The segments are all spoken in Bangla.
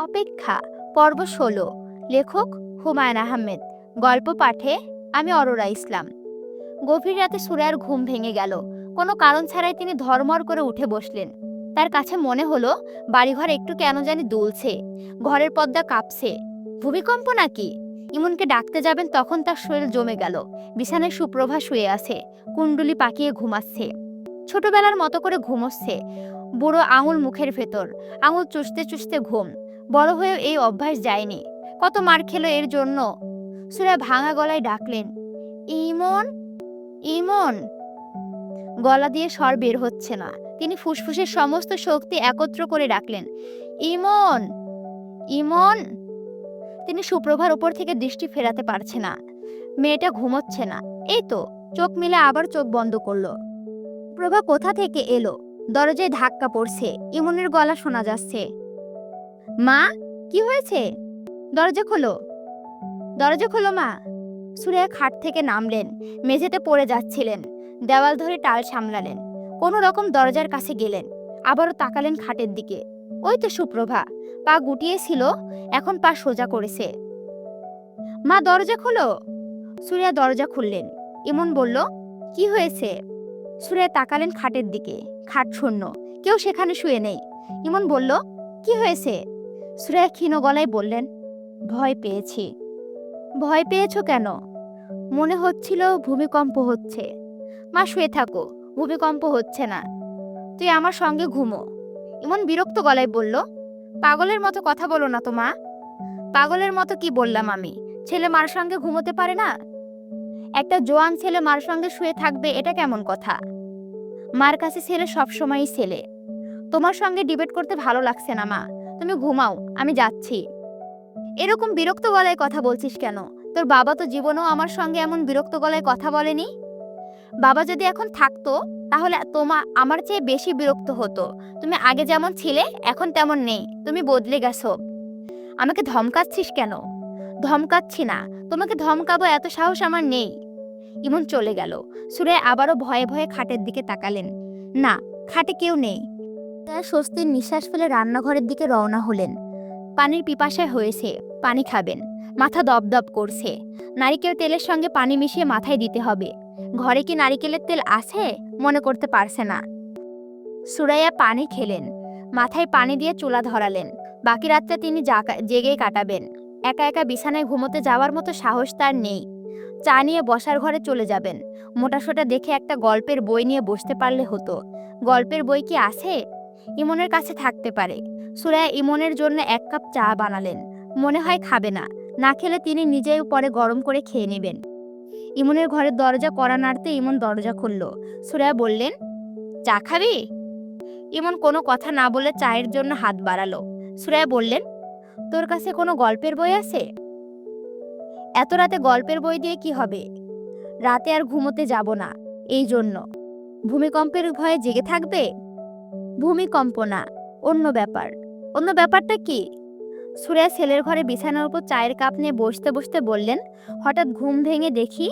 অপেক্ষা, পর্ব ষোলো। লেখক হুমায়ুন আহমেদ। গল্প পাঠে আমি অরোরা ইসলাম। গভীর রাতে সুরায়ার ঘুম ভেঙে গেল। কোনো কারণ ছাড়াই তিনি ধর্মর করে উঠে বসলেন। তার কাছে মনে হলো, বাড়িঘর একটু কেন জানি দুলছে, ঘরের পর্দা কাঁপছে। ভূমিকম্প নাকি? ইমনকে ডাকতে যাবেন তখন তার শরীর জমে গেল। বিছানায় সুপ্রভা শুয়ে আছে, কুণ্ডুলি পাকিয়ে ঘুমাচ্ছে। ছোটবেলার মতো করে ঘুমোচ্ছে, বুড়ো আঙুল মুখের ভেতর, আঙুল চুষতে চুষতে ঘুম। বড় হয়েও এই অভ্যাস যায়নি। কত মার খেলো এর জন্য? সুরা ভাঙা গলায় ডাকলেন, ইমন ইমন! গলা দিয়ে স্বর বের হচ্ছে না। তিনি ফুসফুসের সমস্ত শক্তি একত্র করে ডাকলেন, ইমন ইমন! তিনি সুপ্রভার উপর থেকে দৃষ্টি ফেরাতে পারছে না। মেয়েটা ঘুমোচ্ছে না। এই তো, চোখ মিলে আবার চোখ বন্ধ করল। প্রভা কোথা থেকে এলো? দরজায় ধাক্কা পড়ছে। ইমনের গলা শোনা যাচ্ছে। মা, কি হয়েছে? দরজা খোলো। দরজা খোলো, মা। সুরেয়া খাট থেকে নামলেন, মেঝেতে পড়ে যাচ্ছিলেন, দেওয়াল ধরে টাল সামলালেন, কোনো রকম দরজার কাছে গেলেন, আবারও তাকালেন খাটের দিকে। ওই তো সুপ্রভা, পা গুটিয়েছিল এখন পা সোজা করেছে। মা, দরজা খোলো। সুরিয়া দরজা খুললেন, ইমন বলল, কি হয়েছে? সুরিয়া তাকালেন খাটের দিকে, খাট শূন্য, কেউ সেখানে শুয়ে নেই। ইমন বলল, কি হয়েছে? সুরিয়া ক্ষীণ গলায় বললেন, ভয় পেয়েছি। ভয় পেয়েছ কেন? মনে হচ্ছিল ভূমিকম্প হচ্ছে। মা, শুয়ে থাকো, ভূমিকম্প হচ্ছে না। তুই আমার সঙ্গে ঘুমো। ইমন বিরক্ত গলায় বলল, পাগলের মতো কথা বলো না তো মা। পাগলের মতো কি বললাম আমি? ছেলে মার সঙ্গে ঘুমোতে পারে না? একটা জোয়ান ছেলে মার সঙ্গে শুয়ে থাকবে, এটা কেমন কথা? মার কাছে ছেলে সবসময়ই ছেলে। তোমার সঙ্গে ডিবেট করতে ভালো লাগছে না মা। তুমি ঘুমাও, আমি যাচ্ছি। এরকম বিরক্ত গলায় কথা বলছিস কেন? তোর বাবা তো জীবনেও আমার সঙ্গে এমন বিরক্ত গলায় কথা বলেনি? বাবা যদি এখন থাকতো, তাহলে তোমা আমার চেয়ে বেশি বিরক্ত হতো। তুমি আগে যেমন ছিলে, এখন তেমন নেই। তুমি বদলে গেছো। আমাকে ধমকাচ্ছিস কেন? ধমকাচ্ছি না। তোমাকে ধমকাবো এত সাহস আমার নেই। ইমন চলে গেল। সুরে আবারও ভয়ে ভয়ে খাটের দিকে তাকালেন। না, খাটে কেউ নেই। তারা স্বস্তির নিঃশ্বাস ফেলে রান্নাঘরের দিকে রওনা হলেন। পানির পিপাসায় হয়েছে, পানি খাবেন। মাথা দপদপ করছে। নারিকেল তেলের সঙ্গে পানি মিশিয়ে মাথায় দিতে হবে। ঘরে কি নারিকেলের তেল আছে? মনে করতে পারছে না। সুরাইয়া পানি খেলেন। মাথায় পানি দিয়ে চুলা ধরালেন। বাকি রাতটা তিনি জাগা- কাটাবেন। একা একা বিছানায় ঘুমোতে যাওয়ার মতো সাহস তার নেই। চা নিয়ে বসার ঘরে চলে যাবেন। মোটাসোটা দেখে একটা গল্পের বই নিয়ে বসতে পারলে হতো। গল্পের বই কি আছে? ইমনের কাছে থাকতে পারে। সুরায়া ইমনের জন্য এক কাপ চা বানালেন। মনে হয় খাবে না। না খেলে তিনি নিজেই পরে গরম করে খেয়ে নেবেন। ইমনের ঘরের দরজা কড়া নাড়তে ইমন দরজা খুলল। সুরায়া বললেন, চা খাবি? ইমন কোনো কথা না বলে চায়ের জন্য হাত বাড়ালো। সুরায়া বললেন, তোর কাছে কোনো গল্পের বই আছে? এত রাতে গল্পের বই দিয়ে কি হবে? রাতে আর ঘুমোতে যাব না। এই জন্য। ভূমিকম্পের ভয়ে জেগে থাকবে? ভূমিকম্প না অন্য ব্যাপার। অন্য ব্যাপারটা কি? সুরেয়া ছেলের ঘরে বিছানার উপর চায়ের কাপ নিয়ে বসতে বসতে বললেন, হঠাৎ ঘুম ভেঙে দেখি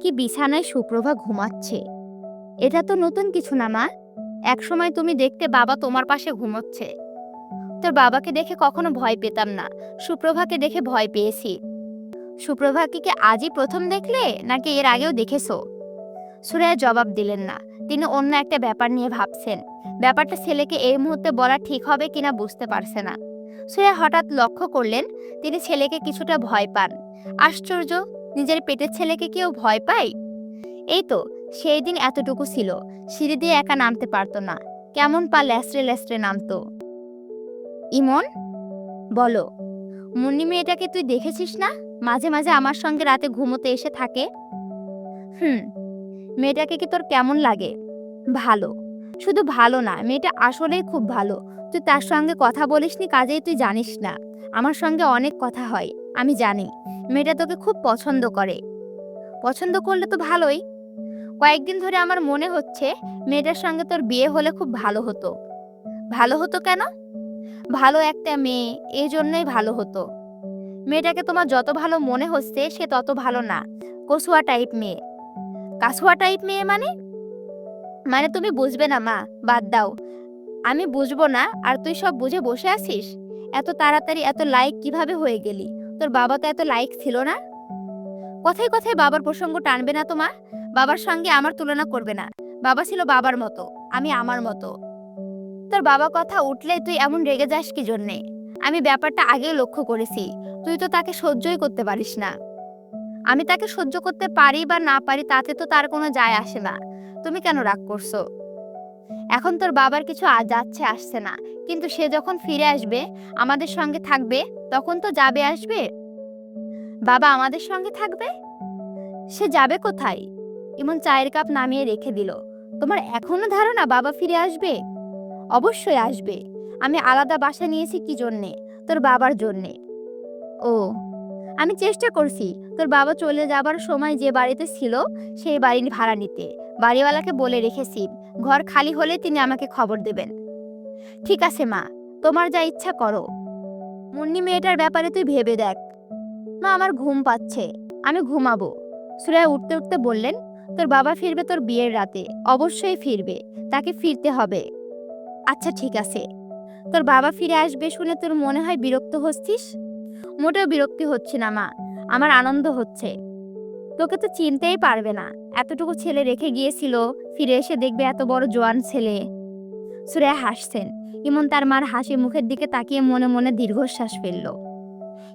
কি বিছানায় সুপ্রভা ঘুমাচ্ছে। এটা তো নতুন কিছু না, মা। একসময় তুমি দেখতে বাবা তোমার পাশে ঘুমোচ্ছে। তোর বাবাকে দেখে কখনো ভয় পেতাম না। সুপ্রভাকে দেখে ভয় পেয়েছি। সুপ্রভাকে কি আজই প্রথম দেখলে, নাকি এর আগেও দেখেছ? সুরেয়া জবাব দিলেন না। তিনি অন্য একটা ব্যাপার নিয়ে ভাবছেন। ব্যাপারটা ছেলেকে এই মুহূর্তে বলা ঠিক হবে কিনা বুঝতে পারছে না। সুরেয়া হঠাৎ লক্ষ্য করলেন, তিনি ছেলেকে কিছুটা ভয় পান। আশ্চর্য, নিজের পেটের ছেলেকে কেউ ভয় পায়? এই তো, সেই দিন এতটুকু ছিল, সিঁড়ি দিয়ে একা নামতে পারতো না। কেমন পা ল্যাসড়ে ল্যাসড়ে নামতো? ইমন? বলো, মুন্নি মেয়েটাকে তুই দেখেছিস না? মাঝে মাঝে আমার সঙ্গে রাতে ঘুমোতে এসে থাকে? হুম মেয়েটাকে কি তোর কেমন লাগে? ভালো। শুধু ভালো না, মেয়েটা আসলেই খুব ভালো। তুই তার সঙ্গে কথা বলিসনি, কাজেই তুই জানিস না। আমার সঙ্গে অনেক কথা হয়, আমি জানি। মেয়েটা তোকে খুব পছন্দ করে। পছন্দ করলে তো ভালোই। কয়েকদিন ধরে আমার মনে হচ্ছে, মেয়েটার সঙ্গে তোর বিয়ে হলে খুব ভালো হতো। ভালো হতো কেন? ভালো একটা মেয়ে এই জন্যই ভালো হতো। মেয়েটাকে তোমার যত ভালো মনে হচ্ছে, সে তত ভালো না। কসুয়া টাইপ মেয়ে। কাসুয়া টাইপ মেয়ে মানে? মানে তুমি বুঝবে না, মা, বাদ দাও। আমি বুঝব না, আর তুই সব বুঝে বসে আছিস? এত তাড়াতাড়ি, এত লাইক কীভাবে হয়ে গেলি? তোর বাবা তো এত লাইক ছিল না? কথায় কথায় বাবার প্রসঙ্গ টানবে না তোমা বাবার সঙ্গে আমার তুলনা করবে না। বাবা ছিল বাবার মতো, আমি আমার মতো। তোর বাবা কথা উঠলে তুই এমন রেগে যাস কি জন্যে? আমি ব্যাপারটা আগেও লক্ষ্য করেছি। তুই তো তাকে সহ্যই করতে পারিস না। আমি তাকে সহ্য করতে পারি বা না পারি, তাতে তো তার কোনো যায় আসে না। তুমি কেন রাগ করছ? এখন তোর বাবার কিছু যাচ্ছে আসছে না। কিন্তু সে যখন ফিরে আসবে, আমাদের সঙ্গে থাকবে, তখন তো যাবে আসবে? বাবা আমাদের সঙ্গে থাকবে? সে যাবে কোথায়? এমন চায়ের কাপ নামিয়ে রেখে দিল। তোমার এখনও ধারণা বাবা ফিরে আসবে? অবশ্যই আসবে। আমি আলাদা বাসা নিয়েছি কি জন্যে? তোর বাবার জন্যে। ও আমি চেষ্টা করছি। তোর বাবা চলে যাবার সময় যে বাড়িতে ছিল, সেই বাড়ি ভাড়া নিতে। বাড়িওয়ালাকে বলে রেখেছি, ঘর খালি হলে তিনি আমাকে খবর দেবেন। ঠিক আছে, মা, তোমার যা ইচ্ছা করো। মুন্নি মেয়েটার ব্যাপারে তুই ভেবে দেখ। মা, আমার ঘুম পাচ্ছে, আমি ঘুমাবো। সুরায় উঠতে উঠতে বললেন, তোর বাবা ফিরবে তোর বিয়ের রাতে, অবশ্যই ফিরবে, তাকে ফিরতে হবে। আচ্ছা ঠিক আছে। তোর বাবা ফিরে আসবে শুনে তোর মনে হয় বিরক্ত হচ্ছিস? মোটেও বিরক্তি হচ্ছে না, মা। আমার আনন্দ হচ্ছে। তোকে তো চিনতেই পারবে না। এতটুকু ছেলে রেখে গিয়েছিল, ফিরে এসে দেখবে এত বড় জোয়ান ছেলে। সুরেয়া হাসছেন। ইমন তার মার হাসি মুখের দিকে তাকিয়ে মনে মনে দীর্ঘশ্বাস ফেলল।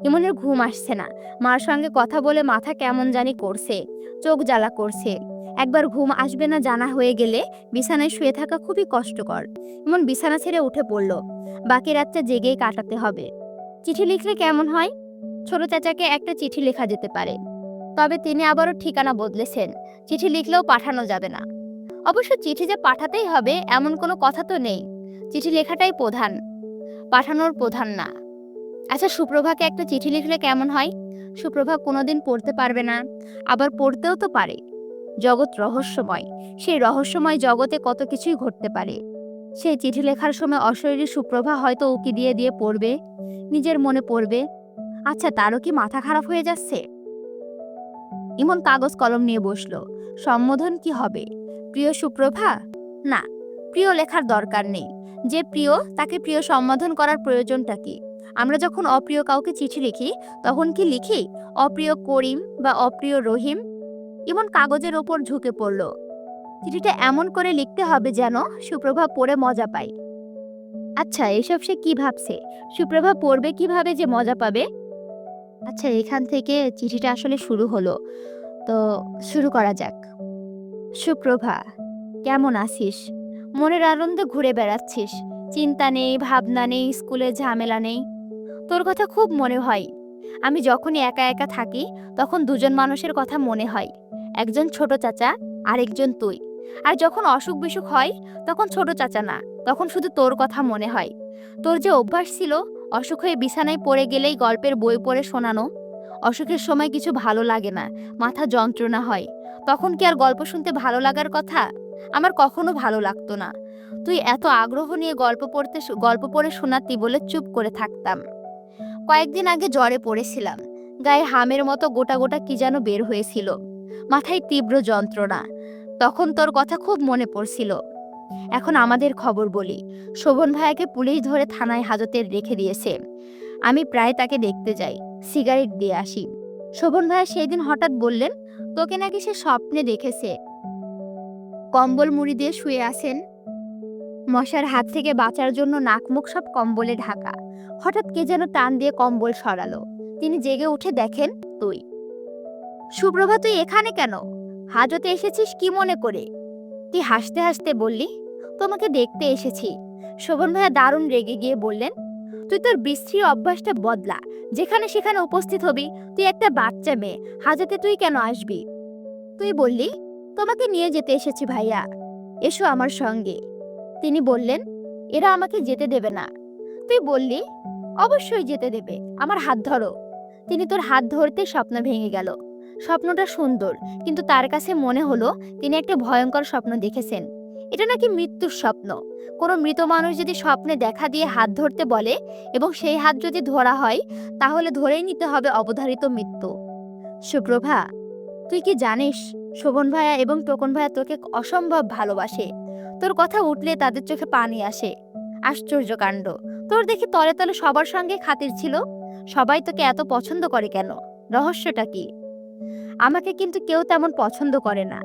ইমনের ঘুম আসছে না। মার সঙ্গে কথা বলে মাথা কেমন জানি করছে, চোখ জ্বালা করছে। একবার ঘুম আসবে না জানা হয়ে গেলে বিছানায় শুয়ে থাকা খুবই কষ্টকর। ইমন বিছানা ছেড়ে উঠে পড়ল। বাকি রাতটা জেগেই কাটাতে হবে। চিঠি লিখলে কেমন হয়? ছোট চাচাকে একটা চিঠি লেখা যেতে পারে। তবে তিনি আবারও ঠিকানা বদলেছেন। চিঠি লিখলেও পাঠানো যাবে না। অবশ্য চিঠি যে পাঠাতেই হবে, এমন কোনো কথা তো নেই। চিঠি লেখাটাই প্রধান। পাঠানোর প্রধান না। আচ্ছা সুপ্রভাকে একটা চিঠি লিখলে কেমন হয়? সুপ্রভা কোনোদিন পড়তে পারবে না। আবার পড়তেও তো পারে। জগৎ রহস্যময়। সেই রহস্যময় জগতে কত কিছুই ঘটতে পারে। সেই চিঠি লেখার সময় অশরীরী সুপ্রভা হয়তো উকি দিয়ে দিয়ে পড়বে। নিজের মনে পড়বে। আচ্ছা তারও কি মাথা খারাপ হয়ে যাচ্ছে? ইমন কাগজ কলম নিয়ে বসল। সম্বোধন কি হবে? প্রিয় সুপ্রভা? না, প্রিয় লেখার দরকার নেই। যে প্রিয়, তাকে প্রিয় সম্বোধন করার প্রয়োজনটা কি? আমরা যখন অপ্রিয় কাউকে চিঠি লিখি, তখন কি লিখি, অপ্রিয় করিম বা অপ্রিয় রহিম ইমন কাগজের ওপর ঝুঁকে পড়ল। চিঠিটা এমন করে লিখতে হবে যেন সুপ্রভা পড়ে মজা পায়। আচ্ছা এসব সে কি ভাবছে? সুপ্রভা পড়বে কীভাবে যে মজা পাবে? আচ্ছা এখান থেকে চিঠিটা আসলে শুরু হলো। তো শুরু করা যাক। সুপ্রভা, কেমন আছিস? মনের আনন্দে ঘুরে বেড়াচ্ছিস। চিন্তা নেই, ভাবনা নেই, স্কুলে ঝামেলা নেই। তোর কথা খুব মনে হয়। আমি যখনই একা একা থাকি, তখন দুজন মানুষের কথা মনে হয়। একজন ছোট চাচা, আরেকজন তুই। আর যখন অসুখ বিসুখ হয়, তখন ছোট চাচা না, তখন শুধু তোর কথা মনে হয়। তোর যে অভ্যাস ছিল, অসুখ হয়ে বিছানায় পড়ে গেলেই গল্পের বই পড়ে শোনানো, অসুখের সময় কিছু ভালো লাগে না, মাথা যন্ত্রণা হয়, তখন কি আর গল্প শুনতে ভালো লাগার কথা? আমার কখনো ভালো লাগতো না। তুই এত আগ্রহ নিয়ে গল্প পড়তে গল্প পড়ে শোনাতি বলে চুপ করে থাকতাম। কয়েকদিন আগে জ্বরে পড়েছিলাম। গায়ে হামের মতো গোটা গোটা কি যেন বের হয়েছিল। মাথায় তীব্র যন্ত্রণা। তখন তোর কথা খুব মনে পড়ছিল। এখন আমাদের খবর বলি। শোভন ভাইয়াকে পুলিশ ধরে থানায় হাজতে রেখে দিয়েছে। আমি প্রায় তাকে দেখতে যাই, সিগারেট দিয়ে আসি। শোভন ভাইয়া সেই দিন হঠাৎ বললেন, তোকে নাকি সে স্বপ্নে দেখেছে। কম্বল মুড়ি দিয়ে শুয়ে আছেন। মশার হাত থেকে বাঁচার জন্য নাক মুখ সব কম্বলে ঢাকা। হঠাৎ কে যেন টান দিয়ে কম্বল সরালো। তিনি জেগে উঠে দেখেন, তুই। সুপ্রভা তুই এখানে কেন? হাজতে এসেছিস কি মনে করে? তুই হাসতে হাসতে বললি, তোমাকে দেখতে এসেছি। শোভন ভাইয়া দারুণ রেগে গিয়ে বললেন, তুই তোর বিশ্রী অভ্যাসটা বদলা। যেখানে সেখানে উপস্থিত হবি। তুই একটা বাচ্চা মেয়ে। হাজতে তুই কেন আসবি? তুই বললি, তোমাকে নিয়ে যেতে এসেছি ভাইয়া। এসো আমার সঙ্গে। তিনি বললেন, এরা আমাকে যেতে দেবে না। তুই বললি, অবশ্যই যেতে দেবে। আমার হাত ধরো। তিনি তোর হাত ধরতে স্বপ্ন ভেঙে গেল। স্বপ্নটা সুন্দর, কিন্তু তার কাছে মনে হলো তিনি একটা ভয়ঙ্কর স্বপ্ন দেখেছেন। এটা নাকি মৃত্যুর স্বপ্ন। কোনো মৃত মানুষ যদি স্বপ্নে দেখা দিয়ে হাত ধরতে বলে এবং সেই হাত যদি ধরা হয়, তাহলে ধরেই নিতে হবে অবধারিত মৃত্যু। সুপ্রভা, তুই কি জানিস, শোভন ভাইয়া এবং টোকন ভাইয়া তোকে অসম্ভব ভালোবাসে। তোর কথা উঠলে তাদের চোখে পানি আসে। আশ্চর্য কাণ্ড। তোর দেখি তলে তলে সবার সঙ্গে খাতির ছিল। সবাই তোকে এত পছন্দ করে কেন? রহস্যটা কি? আমাকে কিন্তু কেউ তেমন পছন্দ করে না।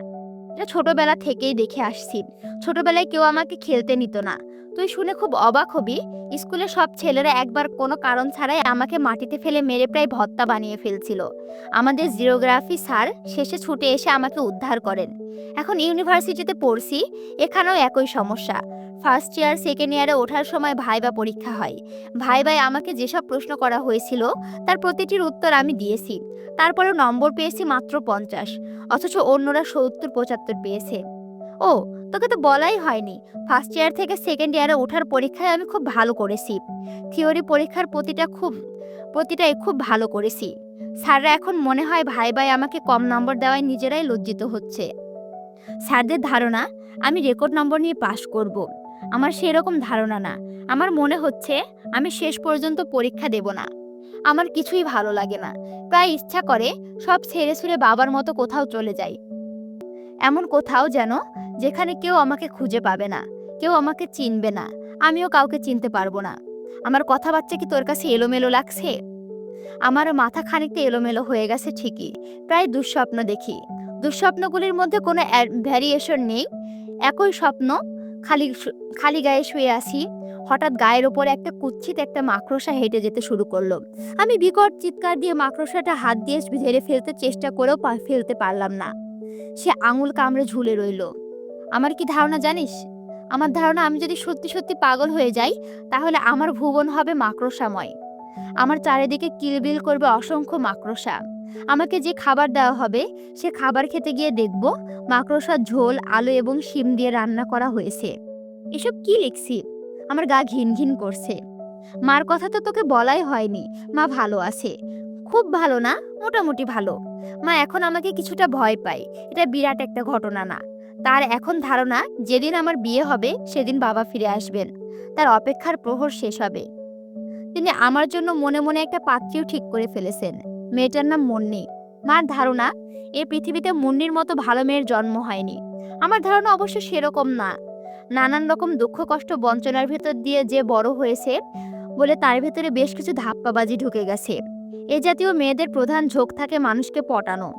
এটা ছোটবেলা থেকেই দেখে আসছি। ছোটবেলায় কেউ আমাকে খেলতে নিত না। তুই শুনে খুব অবাক হবি। স্কুলে সব ছেলেরা একবার কোনো কারণ ছাড়াই আমাকে মাটিতে ফেলে মেরে প্রায় ভত্তা বানিয়ে ফেলছিল। আমাদের জিওগ্রাফি স্যার শেষে ছুটে এসে আমাকে উদ্ধার করেন। এখন ইউনিভার্সিটিতে পড়ছি, এখানেও একই সমস্যা। ফার্স্ট ইয়ার সেকেন্ড ইয়ারে ওঠার সময় ভাইবা পরীক্ষা হয়। ভাইবায় আমাকে যেসব প্রশ্ন করা হয়েছিল, তার প্রতিটির উত্তর আমি দিয়েছি। তারপরেও নম্বর পেয়েছি মাত্র পঞ্চাশ, অথচ অন্যরা সত্তর, পঁচাত্তর পেয়েছে। ও, তোকে তো বলাই হয়নি। ফার্স্ট ইয়ার থেকে সেকেন্ড ইয়ারে ওঠার পরীক্ষায় আমি খুব ভালো করেছি। থিওরি পরীক্ষার প্রতিটা খুব, প্রতিটাই খুব ভালো করেছি। স্যাররা এখন মনে হয় ভাই ভাই আমাকে কম নম্বর দেওয়ায় নিজেরাই লজ্জিত হচ্ছে। স্যারদের ধারণা, আমি রেকর্ড নম্বর নিয়ে পাশ করব। আমার সেরকম ধারণা না। আমার মনে হচ্ছে আমি শেষ পর্যন্ত পরীক্ষা দেব না। আমার কিছুই ভালো লাগে না। প্রায় ইচ্ছা করে সব ছেড়ে ছুড়ে বাবার মতো কোথাও চলে যাই। এমন কোথাও যেন যেখানে কেউ আমাকে খুঁজে পাবে না। কেউ আমাকে চিনবে না। আমিও কাউকে চিনতে পারব না। আমার কথাবার্তা কি তোর কাছে এলোমেলো লাগছে? আমার মাথা খানিকটা এলোমেলো হয়ে গেছে ঠিকই। প্রায় দুঃস্বপ্ন দেখি। দুঃস্বপ্নগুলির মধ্যে কোনো ভ্যারিয়েশন নেই। একই স্বপ্ন খালি খালি গায়ে শুয়ে আসি হঠাৎ গায়ের ওপরে একটা কুচ্ছিত একটা মাকড়সা হেঁটে যেতে শুরু করল। আমি বিকট চিৎকার দিয়ে মাকড়সাটা হাত দিয়ে ধরে ফেলতে চেষ্টা করেও ফেলতে পারলাম না। সে আঙুল কামড়ে ঝুলে রইল। আমার কি ধারণা জানিস? আমার ধারণা আমি যদি সত্যি সত্যি পাগল হয়ে যাই, তাহলে আমার ভুবন হবে মাকড়সাময়। আমার চারিদিকে কিলবিল করবে অসংখ্য মাকড়সা। আমাকে যে খাবার দেওয়া হবে, সে খাবার খেতে গিয়ে দেখব, মাকড়সার ঝোল, আলু এবং শিম দিয়ে রান্না করা হয়েছে। এসব কি লিখছি? আমার গা ঘিন ঘিন করছে। মার কথা তো তোকে বলাই হয়নি। মা ভালো আছে। খুব ভালো না? মোটামুটি ভালো। মা এখন আমাকে কিছুটা ভয় পায়। এটা বিরাট একটা ঘটনা না। তার এখন ধারণা, যেদিন আমার বিয়ে হবে, সেদিন বাবা ফিরে আসবেন। তার অপেক্ষার প্রহর শেষ হবে। তিনি আমার জন্য মনে মনে একটা পাত্রীও ঠিক করে ফেলেছেন। মেয়েটার নাম মুন্নি। মার ধারণা, এ পৃথিবীতে মুন্নির মতো ভালো মেয়ের জন্ম হয়নি। আমার ধারণা অবশ্য সেরকম না। নানান রকম দুঃখ, কষ্ট, বঞ্চনার ভেতর দিয়ে যে বড় হয়েছে বলে তার ভেতরে বেশ কিছু ধাপ্পাবাজি ঢুকে গেছে। এ জাতীয় মেয়েদের প্রধান ঝোঁক থাকে মানুষকে পটানো।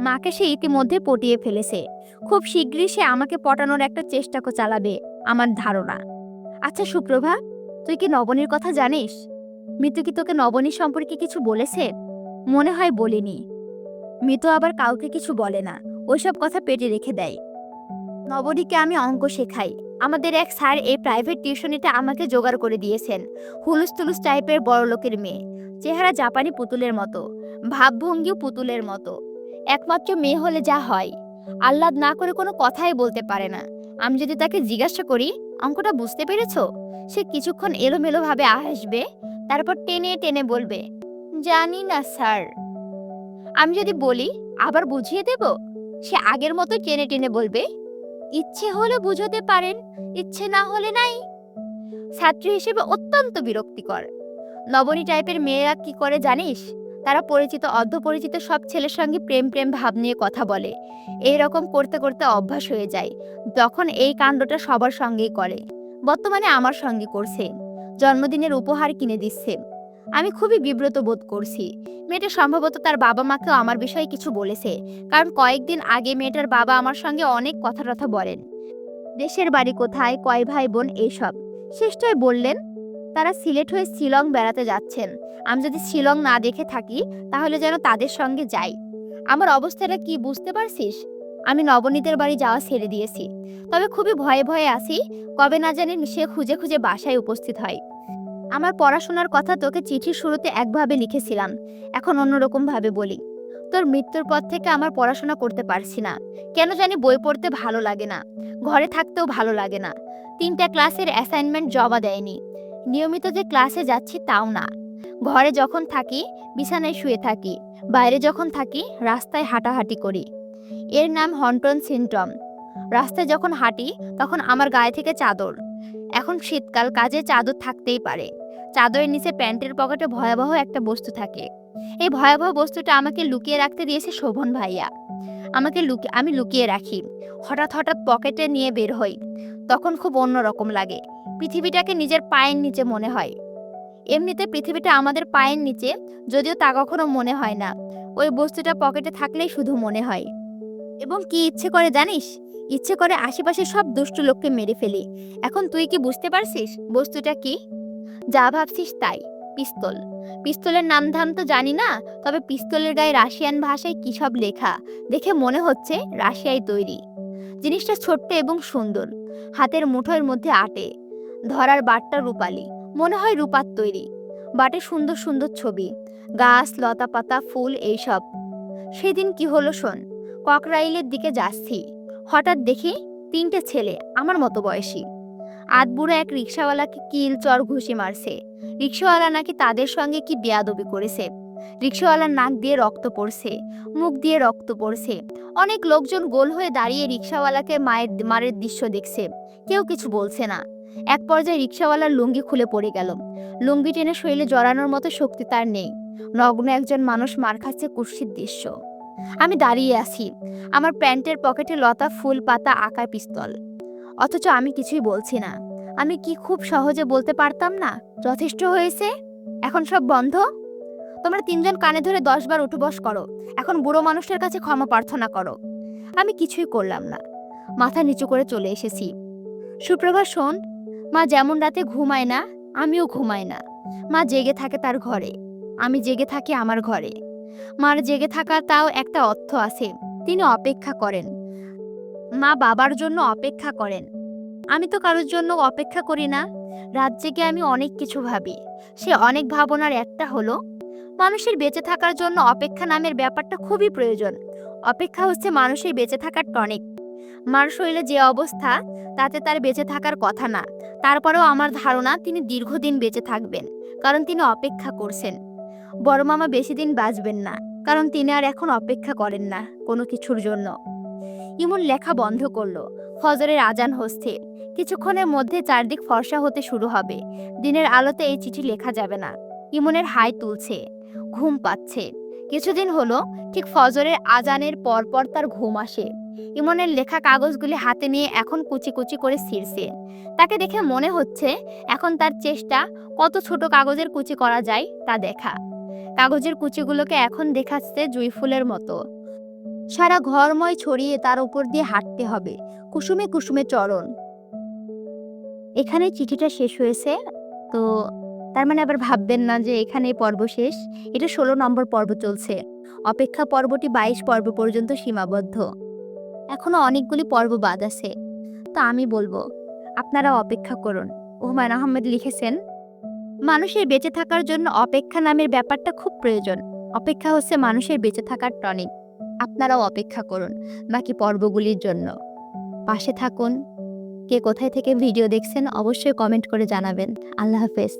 মাকে সে ইতিমধ্যে পটিয়ে ফেলেছে। খুব শীঘ্রই সে আমাকে পটানোর একটা চেষ্টা চালাবে, আমার ধারণা। আচ্ছা সুপ্রভা, তুই কি নবনীর কথা জানিস? মৃত্যু কি তোকে নবনী সম্পর্কে কিছু বলেছে? মনে হয় বলিনি। মৃত আবার কাউকে কিছু বলে না। ওইসব কথা পেটে রেখে দেয়। নবনীকে আমি অঙ্ক শেখাই। আমাদের এক স্যার এই প্রাইভেট টিউশনিটা আমাকে জোগাড় করে দিয়েছেন। হুলুস তুলুস টাইপের বড় লোকের মেয়ে। চেহারা জাপানি পুতুলের মতো। ভাবভঙ্গিও পুতুলের মতো। একমাত্র মেয়ে হলে যা হয়। আহ্লাদ না করে কোনো কথাই বলতে পারে না। আমি যদি তাকে জিজ্ঞাসা করি, অঙ্কটা বুঝতে পেরেছ? সে কিছুক্ষণ এলোমেলোভাবে আসবে, তারপর টেনে টেনে বলবে জানি না, স্যার। আমি যদি বলি, আবার বুঝিয়ে দেব? সে আগের মতো টেনে টেনে বলবে, ইচ্ছে হলে বুঝতে পারেন, ইচ্ছে না হলে নাই। ছাত্রী হিসেবে অত্যন্ত বিরক্তিকর। নবনী টাইপের মেয়েরা কি করে জানিস? তারা পরিচিত, অর্ধপরিচিত সব ছেলের সঙ্গে প্রেম প্রেম ভাব নিয়ে কথা বলে। এই রকম করতে করতে অভ্যাস হয়ে যায়। তখন এই কাণ্ডটা সবার সঙ্গেই করে। বর্তমানে আমার সঙ্গে করছে। জন্মদিনের উপহার কিনে দিচ্ছে। আমি খুবই বিব্রত বোধ করছি। মেয়েটা সম্ভবত তার বাবা মাকেও আমার বিষয়ে কিছু বলেছে, কারণ কয়েকদিন আগে মেয়েটার বাবা আমার সঙ্গে অনেক কথা টথা বলেন। দেশের বাড়ি কোথায়, কয় ভাই বোন, এইসব। শেষটায় বললেন, তারা সিলেট হয়ে শিলং বেড়াতে যাচ্ছেন। আমি যদি শিলং না দেখে থাকি, তাহলে যেন তাদের সঙ্গে যাই। আমার অবস্থাটা কি বুঝতে পারছিস? আমি নবনীতের বাড়ি যাওয়া ছেড়ে দিয়েছি। তবে খুবই ভয়ে ভয়ে আছি, কবে না জানি সে খুঁজে খুঁজে বাসায় উপস্থিত হয়। আমার পড়াশোনার কথা তোকে চিঠির শুরুতে একভাবে লিখেছিলাম। এখন অন্যরকম ভাবে বলি। তোর মৃত্যুর পর থেকে আমার পড়াশোনা করতে পারছি না। কেন জানি বই পড়তে ভালো লাগে না। ঘরে থাকতেও ভালো লাগে না। তিনটা ক্লাসের অ্যাসাইনমেন্ট জমা দেয়নি। নিয়মিত যে ক্লাসে যাচ্ছি তাও না। ঘরে যখন থাকি, বিছানায় শুয়ে থাকি। বাইরে যখন থাকি, রাস্তায় হাঁটাহাঁটি করি। এর নাম হন্টন সিনড্রম রাস্তায় যখন হাঁটি, তখন আমার গায়ে থেকে চাদর। এখন শীতকাল, কাজে চাদর থাকতেই পারে। চাদরের নিচে প্যান্টের পকেটে ভয়াবহ একটা বস্তু থাকে। এই ভয়াবহ বস্তুটা আমাকে লুকিয়ে রাখতে দিয়েছে শোভন ভাইয়া। আমাকে লুকি, আমি লুকিয়ে রাখি। হঠাৎ হঠাৎ পকেটে নিয়ে বের হই। তখন খুব অন্যরকম লাগে। পৃথিবীটাকে নিজের পায়ের নিচে মনে হয়। এমনিতে পৃথিবীটা আমাদের পায়ের নিচে, যদিও তা কখনো মনে হয় না। ওই বস্তুটা পকেটে থাকলেই শুধু মনে হয়। এবং কি ইচ্ছে করে জানিস? ইচ্ছে করে আশেপাশে সব দুষ্টু লোককে মেরে ফেলি। এখন তুই কি বুঝতে পারছিস? বস্তুটা কি? যা ভাবছিস তাই। পিস্তল। পিস্তলের নাম ধাম তো জানি না, তবে পিস্তলের গায়ে রাশিয়ান ভাষায় কী সব লেখা, দেখে মনে হচ্ছে রাশিয়ায় তৈরি। জিনিসটা ছোট্ট এবং সুন্দর। হাতের মুঠোর মধ্যে আটে। ধরার বাটটা রূপালি। মনে হয় রূপার তৈরি। বাটে সুন্দর সুন্দর ছবি। গাছ, লতা পাতা, ফুল, এইসব। সেদিন কি হলো শোন, ককরাইলের দিকে যাচ্ছি। হঠাৎ দেখি তিনটে ছেলে, আমার মতো বয়সী। আধবুড়ো এক রিক্সাওয়ালাকে কিল, চর, ঘুষি মারছে। রিক্সাওয়ালা নাকি তাদের সঙ্গে কি বেয়াদবি করেছে? রিক্সাওয়ালার নাক দিয়ে রক্ত পড়ছে, মুখ দিয়ে রক্ত পড়ছে। অনেক লোকজন গোল হয়ে দাঁড়িয়ে রিক্সাওয়ালাকে মায়ের, মারের দৃশ্য দেখছে। কেউ কিছু বলছে না। এক পর্যায়ে রিক্সাওয়ালার লুঙ্গি খুলে পড়ে গেল। লুঙ্গি টেনে শরীরে জড়ানোর মতো শক্তি তার নেই। নগ্ন একজন মানুষ মার খাচ্ছে কুর্সির দৃশ্য। আমি দাঁড়িয়ে আছি। আমার প্যান্টের পকেটে লতা, ফুল, পাতা, আঁকা পিস্তল। অথচ আমি কিছুই বলছি না। আমি কি খুব সহজে বলতে পারতাম না? যথেষ্ট হয়েছে? এখন সব বন্ধ? তোমরা তিনজন কানে ধরে দশ বার উঠবস করো। এখন বুড়ো মানুষের কাছে ক্ষমা প্রার্থনা করো। আমি কিছুই করলাম না। মাথা নিচু করে চলে এসেছি। সুপ্রভা শোন। মা যেমন রাতে ঘুমায় না, আমিও ঘুমাই না। মা জেগে থাকে তার ঘরে। আমি জেগে থাকি আমার ঘরে। মার জেগে থাকা তাও একটা অর্থ আছে। তিনি অপেক্ষা করেন। মা বাবার জন্য অপেক্ষা করেন। আমি তো কারোর জন্য অপেক্ষা করি না। রাত জেগে আমি অনেক কিছু ভাবি। সে অনেক ভাবনার একটা হলো, মানুষের বেঁচে থাকার জন্য অপেক্ষা নামের ব্যাপারটা খুবই প্রয়োজন। অপেক্ষা হচ্ছে মানুষের বেঁচে থাকার টনিক। মার শরীরে যে অবস্থা, তাতে তার বেঁচে থাকার কথা না। তারপরেও আমার ধারণা, তিনি দীর্ঘদিন বেঁচে থাকবেন, কারণ তিনি অপেক্ষা করছেন। বড় মামা বেশি দিন বাঁচবেন না, কারণ তিনি আর এখন অপেক্ষা করেন না কোনো কিছুর জন্য। ইমন লেখা বন্ধ করল। ফজরের আজান হচ্ছে। কিছুক্ষণের মধ্যে চারদিক ফর্সা হতে শুরু হবে। দিনের আলোতে এই চিঠি লেখা যাবে না। ইমনের হাই তুলছে। ঘুম পাচ্ছে। কিছুদিন হলো, ঠিক ফজরের আজানের পরপর তার ঘুম আসে। ইমনের লেখা কাগজগুলি হাতে নিয়ে এখন কুচি কুচি করে ছিঁড়ছে। তাকে দেখে মনে হচ্ছে, এখন তার চেষ্টা কত ছোট কাগজের কুচি করা যায় তা দেখা। কাগজের কুচিগুলোকে এখন দেখাচ্ছে জুই ফুলের মতো। সারা ঘরময় ছড়িয়ে তার উপর দিয়ে হাঁটতে হবে। কুসুমে কুসুমে চরণ। এখানে চিঠিটা শেষ হয়েছে, তো তার মানে আবার ভাববেন না যে এখানে পর্ব শেষ। এটা ষোলো নম্বর পর্ব চলছে। অপেক্ষা পর্বটি বাইশ পর্ব পর্যন্ত সীমাবদ্ধ। এখনও অনেকগুলি পর্ব বাদ আছে। তো আমি বলব, আপনারা অপেক্ষা করুন। হুমায়ুন আহমেদ লিখেছেন, মানুষের বেঁচে থাকার জন্য অপেক্ষা নামের ব্যাপারটা খুব প্রয়োজন। অপেক্ষা হচ্ছে মানুষের বেঁচে থাকার টনিক। আপনারাও অপেক্ষা করুন বাকি পর্বগুলির জন্য। পাশে থাকুন। কে কোথায় থেকে ভিডিও দেখছেন অবশ্যই কমেন্ট করে জানাবেন। আল্লাহ হাফেজ।